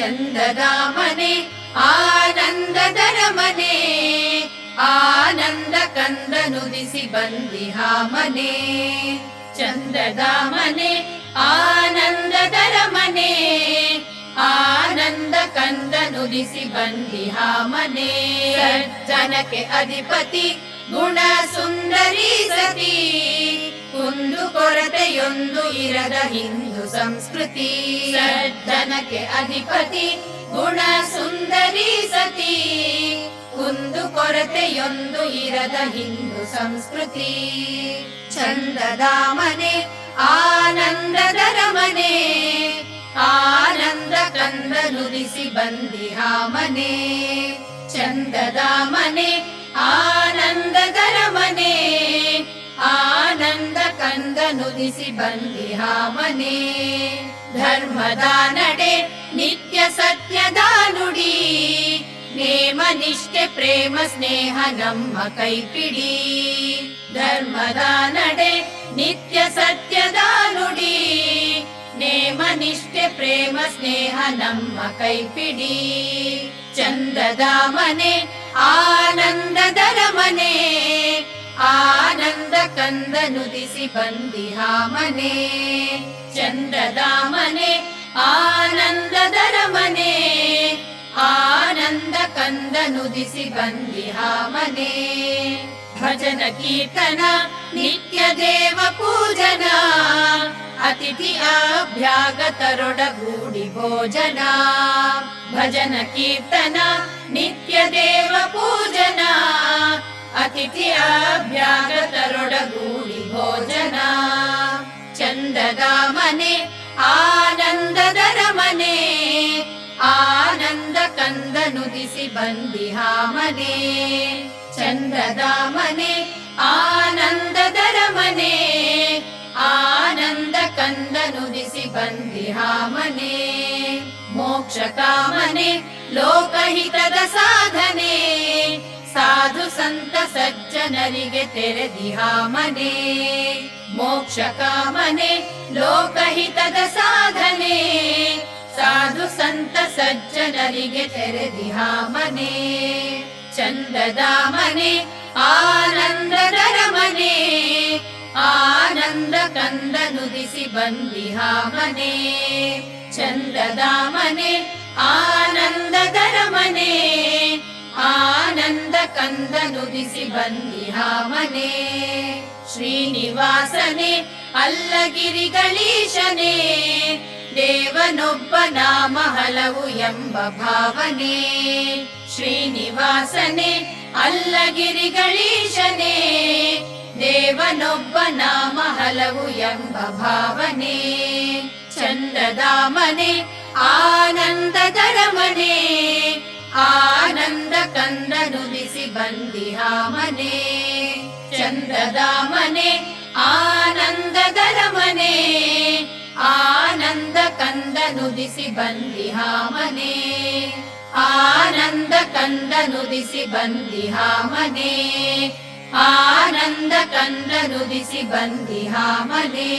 चन्ददामने आनन्ददरमने आनन्दकन्दनुदिसि बन्दिहामने। चन्ददामने आनन्ददरमने आनन्दकन्दनुदिसि बन्दिहामने। जनके अधिपति गुणसुन्दरी सती ಕಂದ ಕೊರತೆಯೊಂದು ಇರದ ಹಿಂದೂ ಸಂಸ್ಕೃತಿ. ಜನಕ್ಕೆ ಅಧಿಪತಿ ಗುಣ ಸುಂದರಿ ಸತಿ. ಕುಂದು ಕೊರತೆಯೊಂದು ಇರದ ಹಿಂದೂ ಸಂಸ್ಕೃತಿ. ಚಂದದ ಮನೆ ಆನಂದ ಕಂದ ನುಡಿಸಿ ಬಂದಿಹ ಮನೆ. ಚಂದದ ಮನೆ बिहा मने धर्म दा नडे प्रेम स्नेह नम्म कैपिडी धर्मदानडे नित्यसत्यदानुडी। नेमनिष्ठे प्रेम स्नेह नम्म कैपिडी चन्ददामने आनन्ददरमने। आनन्द कन्दनुदिसि बन्दिहामने मने आनन्ददरमने आनन्द बन्दिहामने भजन कीर्तन नित्यदेव पूजन अतिथि अभ्यागतरुडगूडि भोजना भजन कीर्तन नित्यदेव पूजना अतिथि आ बन्दिहामने चन्द्रदामने आनन्ददरमने आनन्दकन्दनुदिसि बन्दिहामने मोक्षकामने लोकहितद साधने साधु सन्त सज्जनरिगे दिहा मोक्षकामने लोकहितद लोकहित ಸಜ್ಜನರಿಗೆ ತೆರೆದಿಹ ಮನೆ, ಚಂದದ ಮನೆ ಆನಂದದರ ಮನೆ ಆನಂದ ಕಂದ ನುದಿಸಿ ಬಂದಿಹ ಮನೆ, ಚಂದದ ಮನೆ ಆನಂದ ಕಂದ ನುದಿಸಿ ಬಂದಿಹ ಮನೆ, ಶ್ರೀನಿವಾಸನೆ ಅಲ್ಲಗಿರಿಗಳೀಶನೇ ದೇವನೊಬ್ಬ ನಾಮ ಹಲವು ಎಂಬ ಭಾವನೆ ಶ್ರೀನಿವಾಸನೆ ಅಲ್ಲಗಿರಿಗಳೀಶನೇ ದೇವನೊಬ್ಬ ನಾಮ ಹಲವು ಎಂಬ ಭಾವನೆ ಚಂದದ ಮನೆ ಆನಂದದರ ಮನೆ ಆನಂದ ಕಂದ ನುದಿಸಿ ಬಂದಿಹ ಮನೆ ಕಂದನುದಿಸಿ ಬಂದಿಹಾಮನೆ ಆನಂದ ಕಂದನುದಿಸಿ ಬಂದಿಹಾಮನೆ ಆನಂದ ಕಂದನುದಿಸಿ ಬಂದಿಹಾಮನೆ